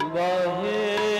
ਵਾਹਿਗੁਰੂ।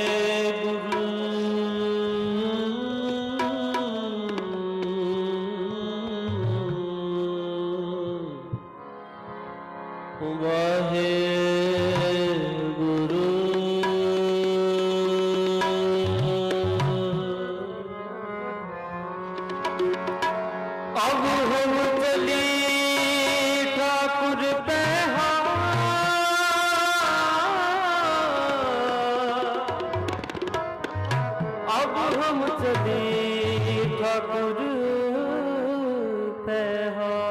عروج پہ ہو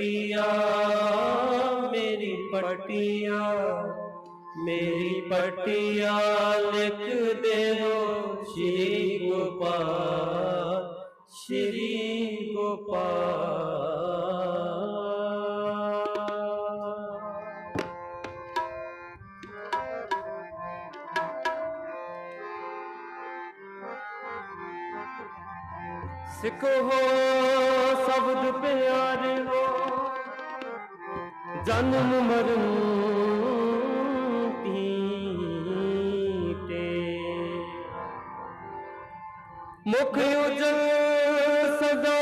ਪਟੀਆਂ, ਮੇਰੀ ਪਟੀਆਂ ਮੇਰੀ ਪਟੀਆਂ ਲਿਖ ਦੇਵੋ ਸ਼੍ਰੀ ਗੋਪਾਲ ਸ਼੍ਰੀ ਗੋਪਾਲ। ਸਿੱਖ ਹੋ, ਸ਼ਬਦ ਪਿਆਰੇ ਹੋ ਜਨਮ ਮਰਨ ਪੀਤੇ। ਮੁਖ ਉਜਲ ਸਦਾ।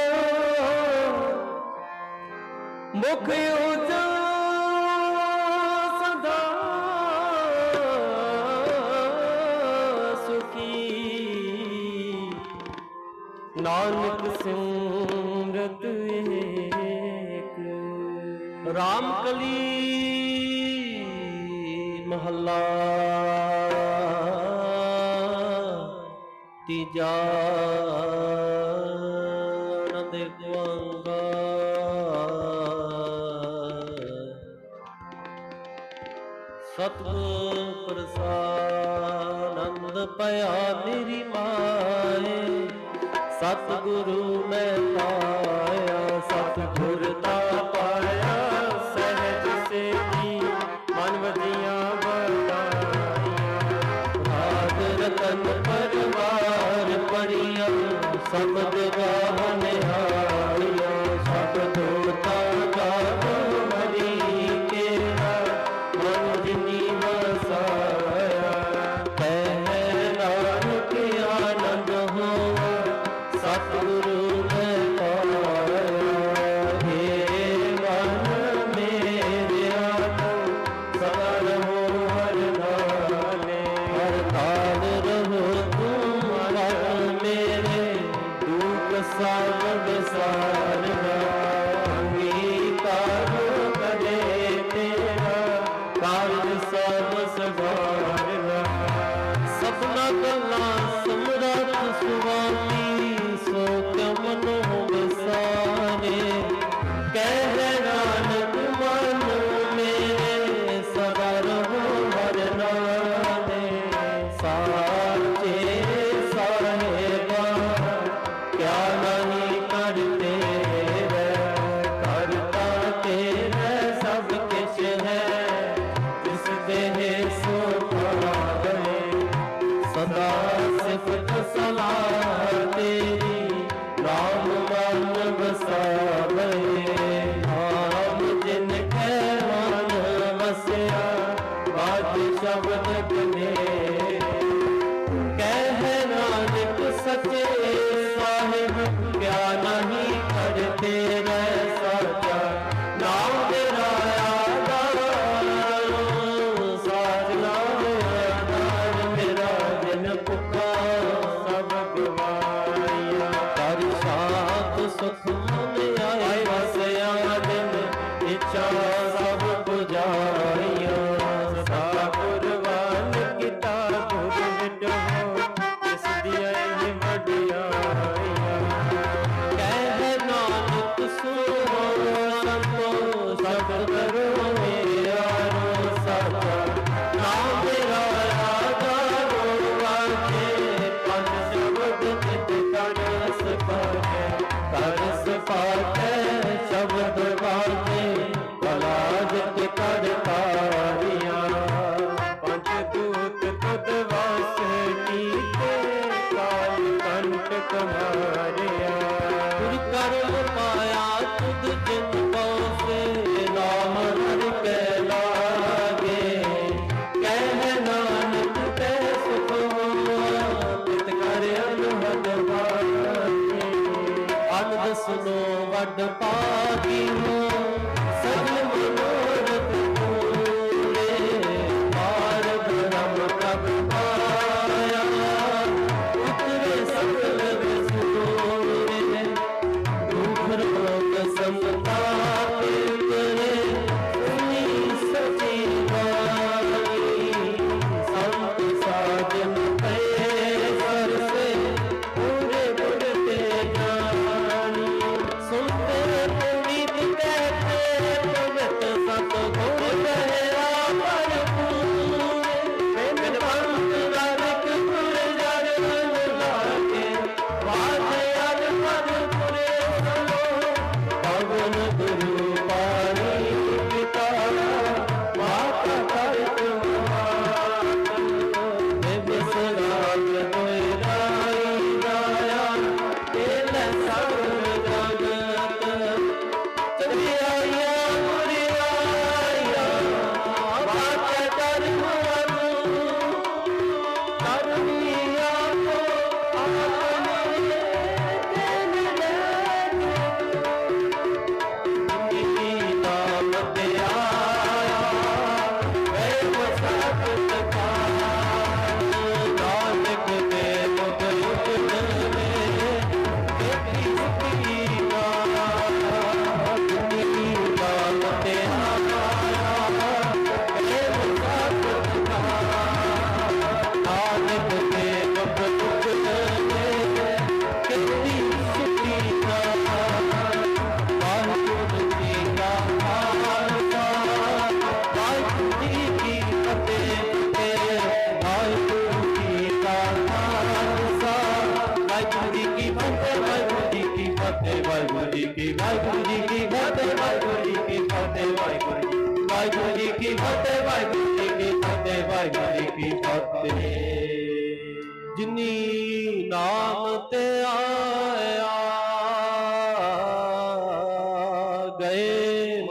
ਮੁਖ ਉਜਲ ਸਤਿਗੁਰ ਪ੍ਰਸਾਨੰਦ ਪਿਆ ਮੇਰੀ ਮਾਏ ਸਤਿਗੁਰੂ ਮੈਂ ਪਾਇਆ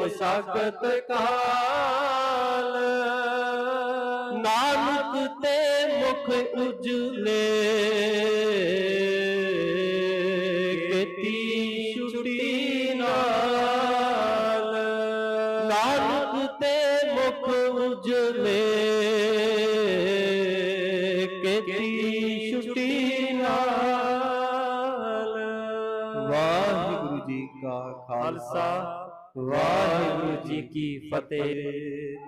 ਗਏ ਕਾਲ। ਨਾਨਕ ਤੇ ਮੁਖ ਉਜਲੇ। Y fate.